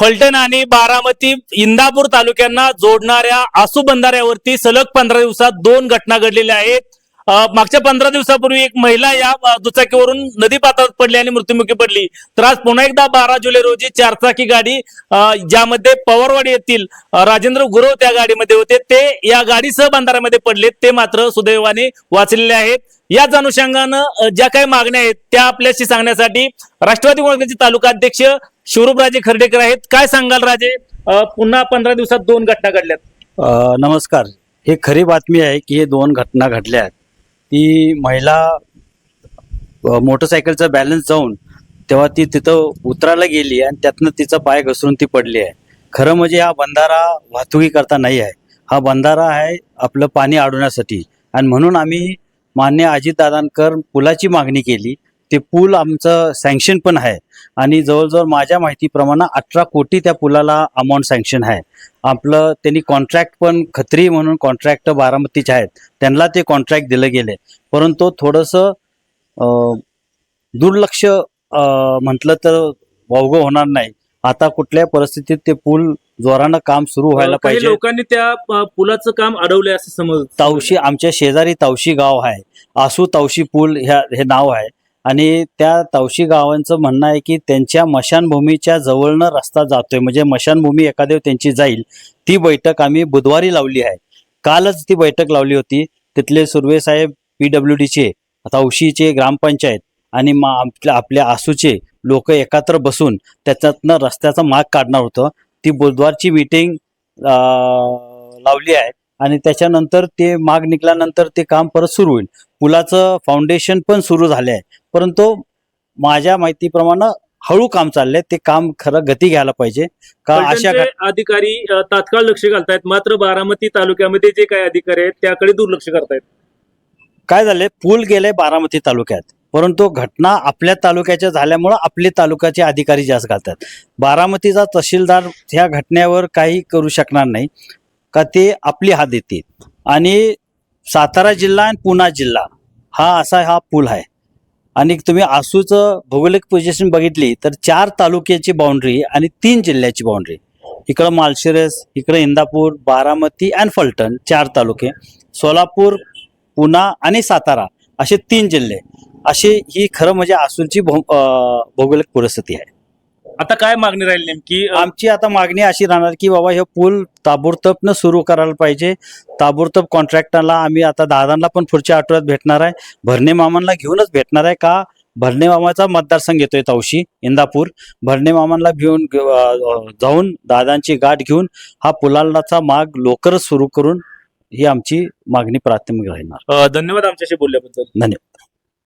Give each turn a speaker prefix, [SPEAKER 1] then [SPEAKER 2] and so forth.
[SPEAKER 1] फलटण आणि बारामती इंदापूर तालुक्यांना जोडणाऱ्या आसू बंधाऱ्यावरती सलग पंधरा दिवसात दोन घटना घडलेल्या आहेत. मागच्या पंधरा दिवसापूर्वी एक महिला या दुचाकीवरून नदी पात्रात पडली आणि मृत्युमुखी पडली. तर आज पुन्हा एकदा बारा जुलै रोजी चारचाकी गाडी ज्यामध्ये पवारवाडी येथील राजेंद्र गुरव त्या गाडीमध्ये होते. ते या गाडीसह बंधाऱ्यामध्ये पडले. ते मात्र सुदैवाने वाचलेले आहेत. याच अनुषंगानं ज्या काही मागण्या आहेत त्या आपल्याशी सांगण्यासाठी राष्ट्रवादी काँग्रेसचे तालुका अध्यक्ष शिवरूपराजे खर्डेकर आहेत. काय सांगाल राजे? पुन्हा पंधरा दिवसात दोन घटना घडल्यात.
[SPEAKER 2] नमस्कार. हे खरी बातमी आहे की हे दोन घटना घडल्या आहेत. ती महिला मोटरसायकलचा बॅलन्स जाऊन तेव्हा ती तिथं उतरायला गेली आणि त्यातनं तिचा पाय घसरून ती पडली आहे. खरं म्हणजे हा बंधारा वाहतुकी करता नाही आहे. हा बंधारा आहे आपलं पाणी अडवण्यासाठी. आणि म्हणून आम्ही मान्य अजितदादांकर पुलाची मागणी केली ते पूल आमचं सँक्शन पण आहे. आणि जवळजवळ माझ्या माहितीप्रमाणे अठरा कोटी त्या पुलाला अमाऊंट सँक्शन आहे. आपलं त्यांनी कॉन्ट्रॅक्ट पण खत्री म्हणून कॉन्ट्रॅक्ट बारामतीचे आहेत. त्यांना ते कॉन्ट्रॅक्ट दिलं गेले. परंतु थोडंसं दुर्लक्ष म्हटलं तर वावगं होणार नाही. आता कुठल्या परिस्थितीत ते पूल जोरानं काम सुरू व्हायला पाहिजे?
[SPEAKER 1] लोकांनी त्या पुलाचं काम अडवलंय असं समज
[SPEAKER 2] तावशी आमच्या शेजारी तावशी गाव आहे. आसू तावशी पूल ह्या हे नाव आहे. आणि त्या तावशी गावांचं म्हणणं आहे की त्यांच्या मशानभूमीच्या जवळनं रस्ता जातोय. म्हणजे मशानभूमी एखाद्या त्यांची जाईल. ती बैठक आम्ही बुधवारी लावली आहे. कालच ती बैठक लावली होती. तिथले सुर्वे साहेब पी डब्ल्यू डीचे तावशीचे ग्रामपंचायत आणि मा आपल्या आपल्या आसूचे लोक एकत्र बसून त्याच्यातनं रस्त्याचा माग काढणार होतं. ती बुधवारची मीटिंग लावली आहे. आणि त्याच्यानंतर ते माग निघाल्यानंतर ते काम परत सुरू होईल. पुलाचं फाउंडेशन पण सुरू झाले आहे परंतु माझ्या माहितीप्रमाणे हळू काम चाललंय. ते काम खरं गती घ्यायला पाहिजे. का अशा
[SPEAKER 1] अधिकारी तात्काळ लक्ष घालतायत. मात्र बारामती तालुक्यामध्ये जे काही अधिकारी आहेत त्याकडे दुर्लक्ष करतायत.
[SPEAKER 2] काय झालंय? पूल गेले बारामती तालुक्यात. परंतु घटना आपल्या तालुक्याच्या झाल्यामुळं आपले तालुक्याचे अधिकारी जास्त घालतात. बारामतीचा तहसीलदार ह्या घटनेवर काही करू शकणार नाही. का ते आपली हात देतील. आणि सातारा जिल्हा आणि पुणा जिल्हा हा असा हा पूल आहे. आणि तुम्ही आसूचं भौगोलिक पोझिशन बघितली तर चार तालुक्याची बाउंड्री आणि तीन जिल्ह्याची बाउंड्री इकडं मालशिरस इकडं इंदापूर बारामती अँड फलटण चार तालुके. सोलापूर पुणा आणि सातारा असे तीन जिल्हे. अशी ही खरं म्हणजे आसूची भौ भौगोलिक परिस्थिती आहे.
[SPEAKER 1] आता काय मागणी राहील नेमकी?
[SPEAKER 2] आमची आता मागणी अशी राहणार की बाबा हे पूल ताबडतोबनं सुरू करायला पाहिजे. ताबडतोब कॉन्ट्रॅक्टरला आम्ही आता दादांना पण पुढच्या आठवड्यात भेटणार आहे. भरणे मामांना घेऊनच भेटणार आहे का? भरणे मामाचा मतदारसंघ येतोय तवशी इंदापूर. भरणे मामांना घेऊन जाऊन दादांची गाठ घेऊन हा पुलाचा माग लवकरच सुरू करून ही आमची मागणी प्राथमिक राहणार.
[SPEAKER 1] धन्यवाद आमच्याशी बोलल्याबद्दल.
[SPEAKER 2] धन्यवाद.